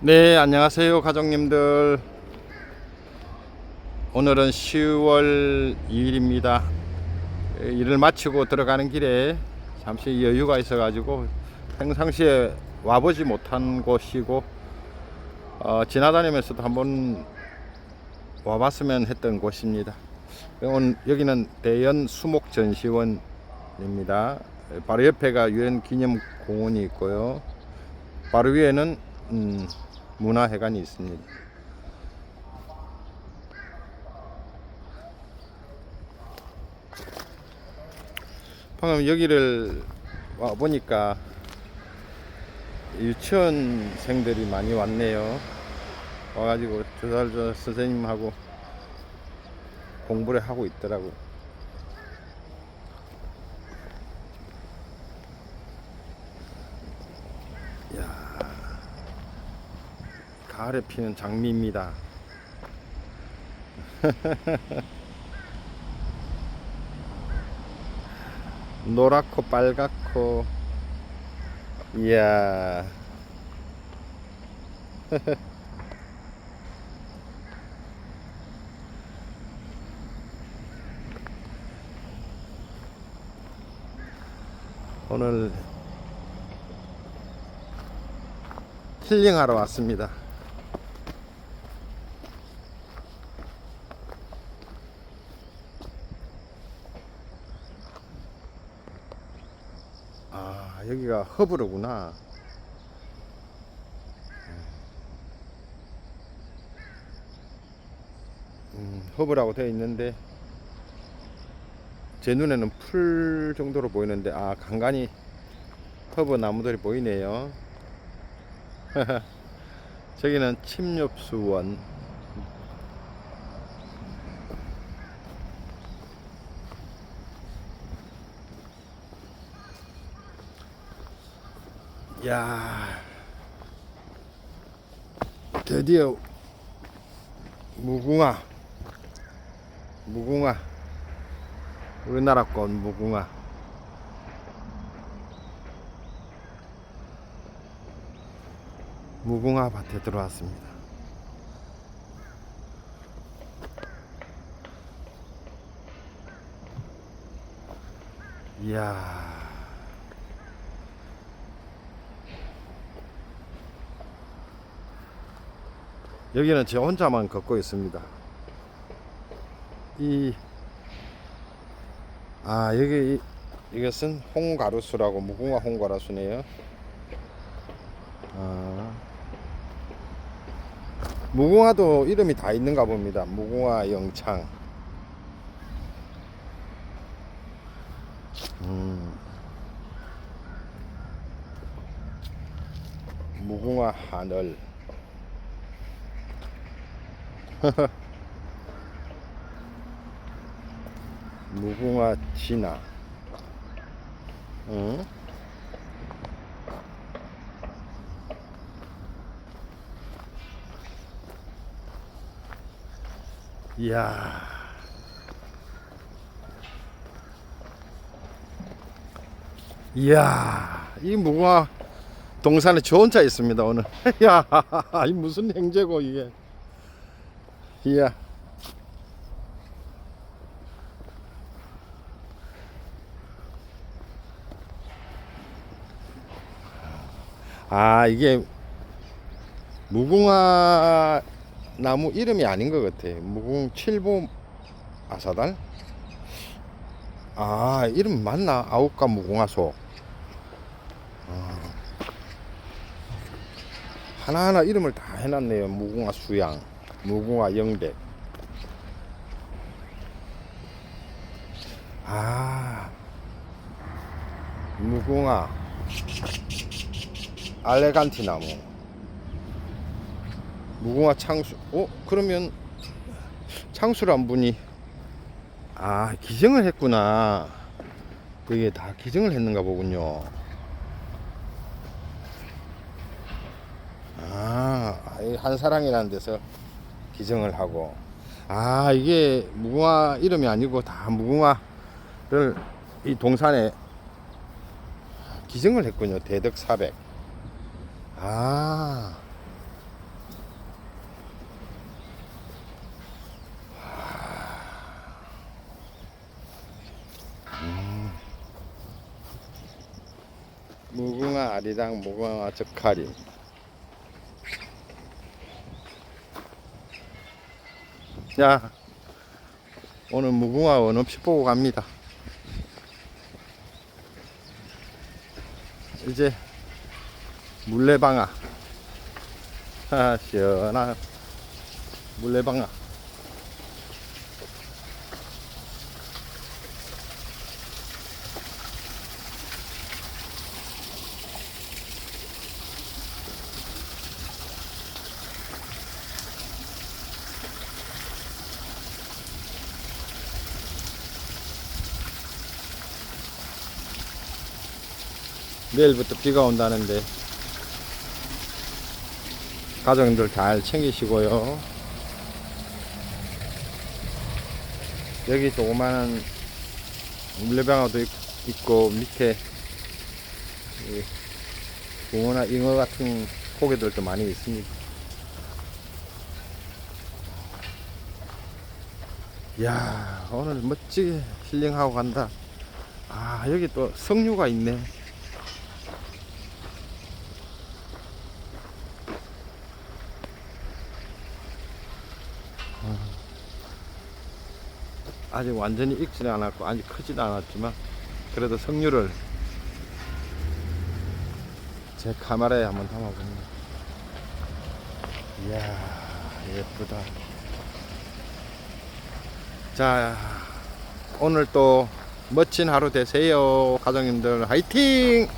네, 안녕하세요, 가족님들. 오늘은 10월 2일입니다. 일을 마치고 들어가는 길에 잠시 여유가 있어 가지고 평상시에 와보지 못한 곳이고 어, 지나다니면서도 한번 와봤으면 했던 곳입니다. 오늘 여기는 대연 수목 전시원입니다. 바로 옆에가 유엔 기념 공원이 있고요. 바로 위에는 음, 문화회관이 있습니다. 방금 여기를 와 보니까 유치원생들이 많이 왔네요. 와가지고 조달조 선생님하고 공부를 하고 있더라고. 야, 가을에 피는 장미입니다. 노랗고 빨갛고 이야 오늘 힐링하러 왔습니다. 아, 여기가 허브로구나. 음, 허브라고 되어 있는데 제 눈에는 풀 정도로 보이는데 아 간간히 허브 나무들이 보이네요. 저기는 침엽수원. 야 드디어 무궁화 무궁화 우리나라 꽃 무궁화 무궁화 밭에 들어왔습니다. 이야. 여기는 저 혼자만 걷고 있습니다. 이, 아, 여기, 이- 이것은 홍가루수라고, 무궁화 홍가루수네요. 아. 무궁화도 이름이 다 있는가 봅니다. 무궁화 영창. 음. 무궁화 하늘. 무궁화 진화. 응? 이야. 이야, 이 무궁화 동산에 저 혼자 있습니다, 오늘. 야, 이 무슨 행제고, 이게. 이야. 아, 이게 무궁화 나무 이름이 아닌 것 같아. 무궁 칠보 아사달? 아, 이름 맞나? 아욱가 무궁화소. 아. 하나하나 이름을 다 해놨네요. 무궁화 수양, 무궁화 영백. 아, 무궁화 알레간티 나무. 무궁화 창수. 어? 그러면 창수란 분이 아 기증을 했구나. 그게 다 기증을 했는가 보군요. 아, 이 한사랑이라는 데서 기증을 하고. 아 이게 무궁화 이름이 아니고 다 무궁화를 이 동산에 기증을 했군요. 대덕 400 아, 아. 음. 무궁화 아리랑 무궁화 적하림 야 오늘 무궁화 원 없이 보고 갑니다. 이제 물레방아. 아 시원한 물레방아 내일부터 비가 온다는데 가정들 잘 챙기시고요. 여기 조그마한 물레방아도 있- 있고 밑에 이 붕어나 잉어 같은 고개들도 많이 있습니다. 이야 오늘 멋지게 힐링하고 간다. 아 여기 또 석류가 있네. 아직 완전히 익지는 않았고 아직 크지는 않았지만 그래도 석류를 제 카메라에 한번 담아봅니다. 이야 예쁘다. 자 오늘 또 멋진 하루 되세요 가족님들 화이팅!